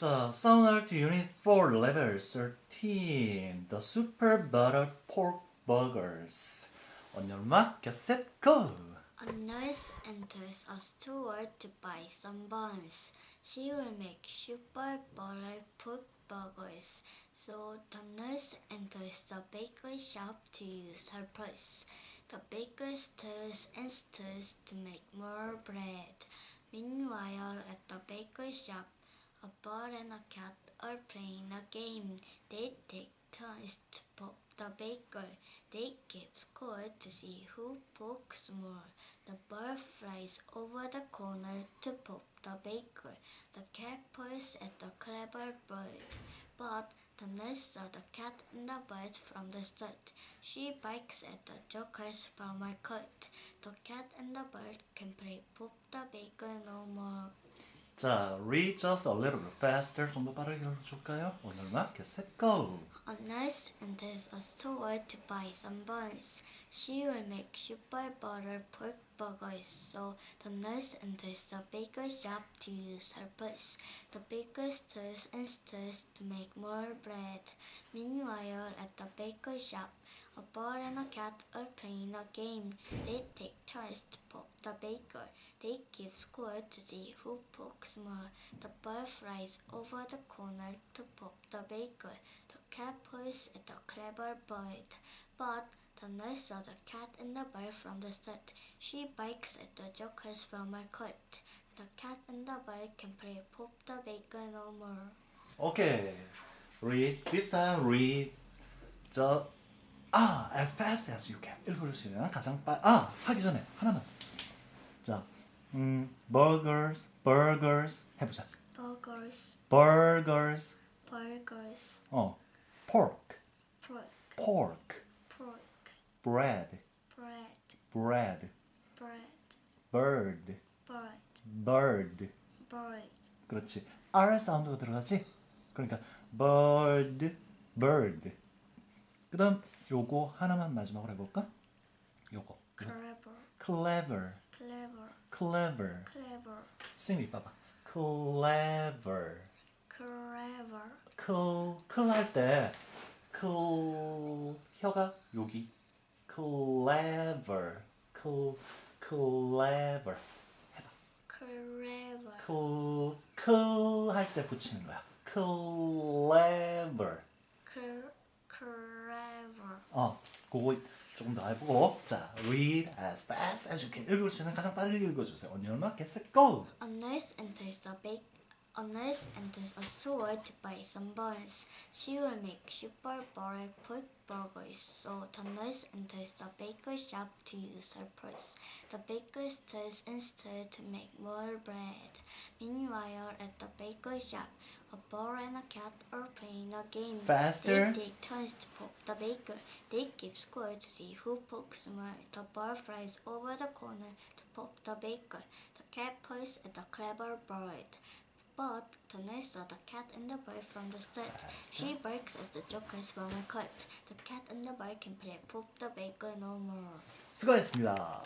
자, Art Unit 4 Level 13 The Super Butter Pork Burgers On your mark, get set, go! A nurse enters a store to buy some buns. She will make super butter pork burgers. So the nurse enters the bakery shop to use her purse. The baker stirs and stirs to make more bread. Meanwhile, at the bakery shop, a bird and a cat are playing a game. They take turns to poke the baker. They keep score to see who pokes more. The bird flies over the corner to poke the baker. The cat pulls at the clever bird. But the nurse saw the cat and the bird from the start. She bites at the jokers from her coat. The cat and the bird can play poke the baker no more. 자, read just a little bit faster. 좀 더 빠르게 읽어줄까요? On your mark, get set, go! A nurse enters a store to buy some buns. She will make super butter pork burgers, so the nurse enters the baker shop to use her purse. The baker stirs and stirs to make more bread. Meanwhile, at the baker shop, a bird and a cat are playing a game. They take turns to poke the baker. They keep score to see who pokes more. The bird flies over the corner to poke the baker. The cat pulls at the clever bird. But the nurse saw the cat and the bird from the start. She bites at the jokers from her coat. The cat and the bird can play poke the baker no more. Okay, read, this time read the 아, as fast as you can 있는 가장 빠, 아, 하기 전에 하나만 자, 음, burgers, burgers 해보자 Burgers, burgers, burgers, 어, pork, pork, pork, pork, bread, bread, bread, bread, bird, bird, bird bird, 그렇지 R 사운드가 들어가지 그러니까 bird, bird 그 다음 요거 하나만 마지막으로 해볼까? 요거 clever, clever, clever, clever clever, 쌤이 봐봐 clever clever, cool, cool 할때 cool 혀가 여기 clever cool, clever clever, cool, cool 할때 붙이는 거야 clever cl- clever. 어, 그거 조금 더 해보고 자, read as fast as you can 읽을 수 있는 가장 빠르게 읽어주세요 On your mark, get set, go! A nurse enters the bake. A nurse enters a store to buy some buns. She will make super butter pork burgers, so the nurse enters the baker shop to use her purse. The baker stirs and stirs to make more bread. Meanwhile, at the baker shop, a bird and a cat are playing a game. Faster. They take turns to poke the baker. They keep score to see who pokes more. The bird flies over the corner to poke the baker. The cat pulls at the clever bird. But the nurse saw the cat and the bird from the start. She barks as the jokers from her cut. The cat and the bird can play poke the baker no more. 수고하셨습니다.